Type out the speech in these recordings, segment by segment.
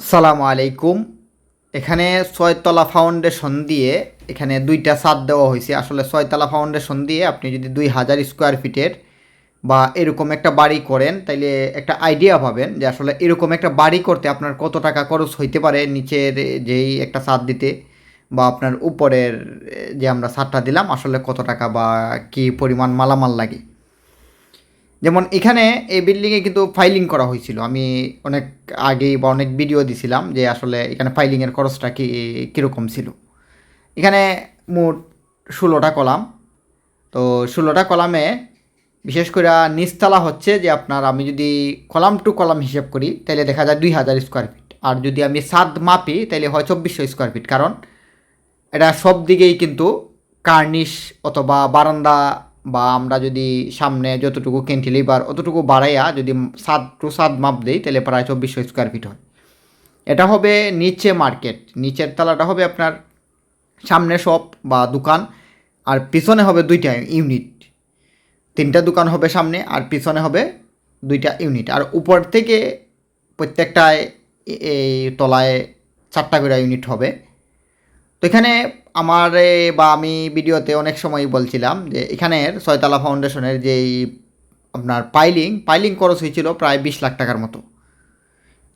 আসসালামু আলাইকুম। এখানে ছয়তলা ফাউন্ডেশন দিয়ে এখানে দুইটা ছাদ দেওয়া হয়েছে। আসলে ছয়তলা ফাউন্ডেশন দিয়ে আপনি যদি দুই হাজার স্কোয়ার ফিটের বা এরকম একটা বাড়ি করেন, তাইলে একটা আইডিয়া পাবেন যে আসলে এরকম একটা বাড়ি করতে আপনার কত টাকা খরচ হইতে পারে নিচের যেই একটা ছাদ দিতে বা আপনার উপরের যে আমরা ছাদটা দিলাম, আসলে কত টাকা বা কী পরিমাণ মালামাল লাগে। যেমন এখানে এই বিল্ডিংয়ে কিন্তু ফাইলিং করা হয়েছিল। আমি অনেক আগেই বা অনেক ভিডিও দিছিলাম যে আসলে এখানে ফাইলিংয়ের খরচটা কি, কীরকম ছিল। এখানে মোট ষোলোটা কলাম। তো ষোলোটা কলামে বিশেষ করে নিচতলা হচ্ছে যে আপনার আমি যদি কলাম টু কলাম হিসেব করি তাহলে দেখা যায় দুই হাজার স্কোয়ার ফিট আর যদি আমি সাদ মাপি তাহলে হয় চব্বিশশো স্কোয়ার ফিট কারণ এটা সব দিকেই কিন্তু কার্নিশ অথবা বারান্দা বা আমরা যদি সামনে যতটুকু ক্যান্টিলিভার অতটুকু বাড়াইয়া যদি সাত টু সাত মাপ দিই, তাহলে প্রায় চব্বিশশো স্কোয়ার ফিট হয়। এটা হবে নিচে মার্কেট নিচের তলাটা হবে আপনার সামনে শপ বা দোকান, আর পিছনে হবে দুইটা ইউনিট তিনটা দোকান হবে সামনে, আর পিছনে হবে দুইটা ইউনিট আর উপর থেকে প্রত্যেকটায় এই তলায় চারটা করে ইউনিট হবে। তো এখানে আমার বা আমি ভিডিওতে অনেক সময় বলছিলাম যে এখানের ছয়তলা ফাউন্ডেশনের যেই আপনার পাইলিং পাইলিং খরচ হয়েছিল প্রায় বিশ লাখ টাকার মতো।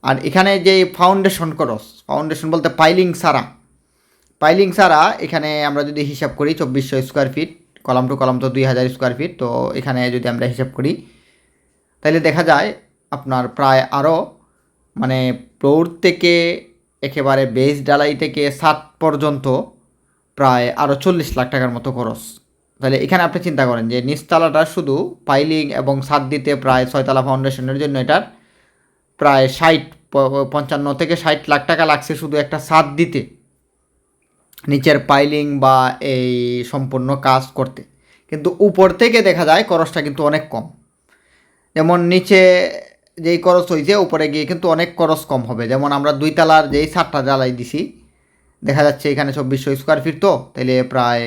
আর এখানে যে ফাউন্ডেশন খরচ, ফাউন্ডেশন বলতে পাইলিং সারা পাইলিং সারা এখানে আমরা যদি হিসাব করি চব্বিশশো square feet, column to column তো দুই হাজার স্কোয়ার ফিট, তো এখানে যদি আমরা হিসাব করি তাহলে দেখা যায় আপনার প্রায় আরও মানে ফ্লোর থেকে একেবারে বেস ডালাই থেকে সাত পর্যন্ত প্রায় আরও চল্লিশ লাখ টাকার মতো খরচ। তাহলে এখানে আপনি চিন্তা করেন যে নিচতলাটা শুধু পাইলিং এবং সাত দিতে প্রায় ছয়তলা ফাউন্ডেশনের জন্য এটার প্রায় ষাট পঞ্চান্ন থেকে ষাট লাখ টাকা লাগছে শুধু একটা সাত দিতে নিচের পাইলিং বা এই সম্পূর্ণ কাজ করতে। কিন্তু উপর থেকে দেখা যায় খরচটা কিন্তু অনেক কম। যেমন নিচে যেই খরচ হয়েছে উপরে গিয়ে কিন্তু অনেক খরচ কম হবে। যেমন আমরা দুই তালার যেই ছাদটা জ্বালাই দিছি, দেখা যাচ্ছে এখানে চব্বিশশো স্কোয়ার ফিট তো তাহলে প্রায়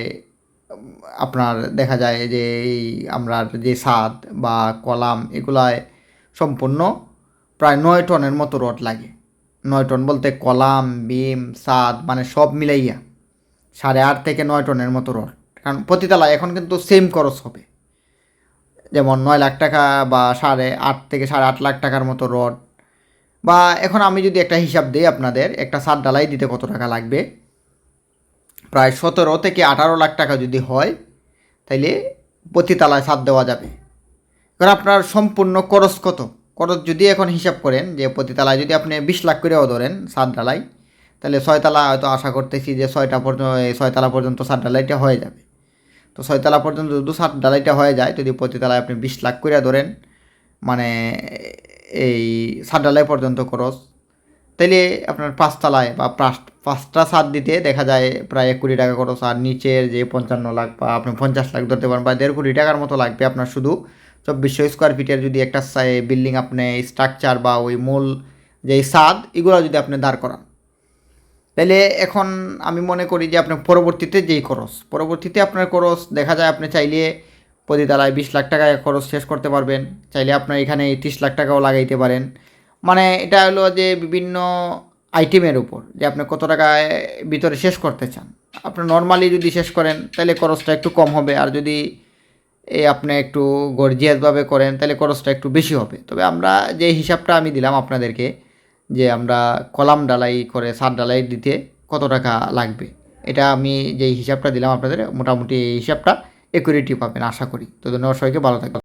আপনার দেখা যায় যে এই আমরা যে ছাদ বা কলাম এগুলায় সম্পূর্ণ প্রায় নয় টনের মতো রড লাগে। নয় টন বলতে কলাম, বিম ছাদ মানে সব মিলাইয়া সাড়ে আট থেকে নয় টনের মতো রড। কারণ প্রতিতলায় এখন কিন্তু সেম খরচ হবে। যেমন নয় লাখ টাকা বা সাড়ে আট থেকে সাড়ে আট লাখ টাকার মতো রড। বা এখন আমি যদি একটা হিসাব দিই আপনাদের, একটা সাত ডালাই দিতে কত টাকা লাগবে? প্রায় সতেরো থেকে আঠারো লাখ টাকা যদি হয়, তাইলে প্রতি তালায় সাত দেওয়া যাবে। এবার আপনার সম্পূর্ণ খরচ কত? খরচ যদি এখন হিসাব করেন যে প্রতি তালায় যদি আপনি বিশ লাখ করেও ধরেন সাত ডালাই তাহলে ছয়তলা হয়তো আশা করতেছি যে ছয়টা পর্যন্ত ছয়তলা পর্যন্ত সাত ডালাইটা হয়ে যাবে। তো ছয়তলা পর্যন্ত যদি সাত ডালাইটা হয়ে যায়, যদি প্রতি তলায় আপনি বিশ লাখ করে ধরেন মানে এই সাত ডালাই পর্যন্ত খরচ, তাইলে আপনার পাঁচতলায় বা পাঁচ- পাঁচটা ছাদ দিতে দেখা যায় প্রায় এক কোটি টাকা খরচ, আর নিচের যে পঞ্চান্ন লাখ বা আপনি পঞ্চাশ লাখ ধরতে পারেন, বা দেড় কোটি টাকার মতো লাগবে আপনার শুধু চব্বিশশো স্কোয়ার ফিটের যদি একটা বিল্ডিং আপনি স্ট্রাকচার বা ওই মূল যে সাদ, এগুলো যদি আপনি দাঁড় করান। তাহলে এখন আমি মনে করি যে আপনার পরবর্তীতে যেই খরচ, পরবর্তীতে আপনার খরচ, দেখা যায় আপনি চাইলে প্রতি তালায় বিশ লাখ টাকায় খরচ শেষ করতে পারবেন, চাইলে আপনার এখানে তিরিশ লাখ টাকাও লাগাইতে পারেন। মানে এটা হলো যে বিভিন্ন আইটেমের উপর, যে আপনি কত টাকায় ভিতরে শেষ করতে চান। আপনি নর্মালি যদি শেষ করেন তাহলে খরচটা একটু কম হবে। আর যদি এই আপনি একটু গর্জিয়াসভাবে করেন তাহলে খরচটা একটু বেশি হবে। তবে আমরা যে হিসাবটা আমি দিলাম আপনাদেরকে যে আমরা কলাম ডালাই করে সার ডালাই দিতে কত টাকা লাগবে? এটা আমি যে হিসাবটা দিলাম আপনাদের, মোটামুটি এই হিসাবটা একুরেটি পাবেন, আশা করি। তো ধন্যবাদ সবাইকে, ভালো থাকবেন।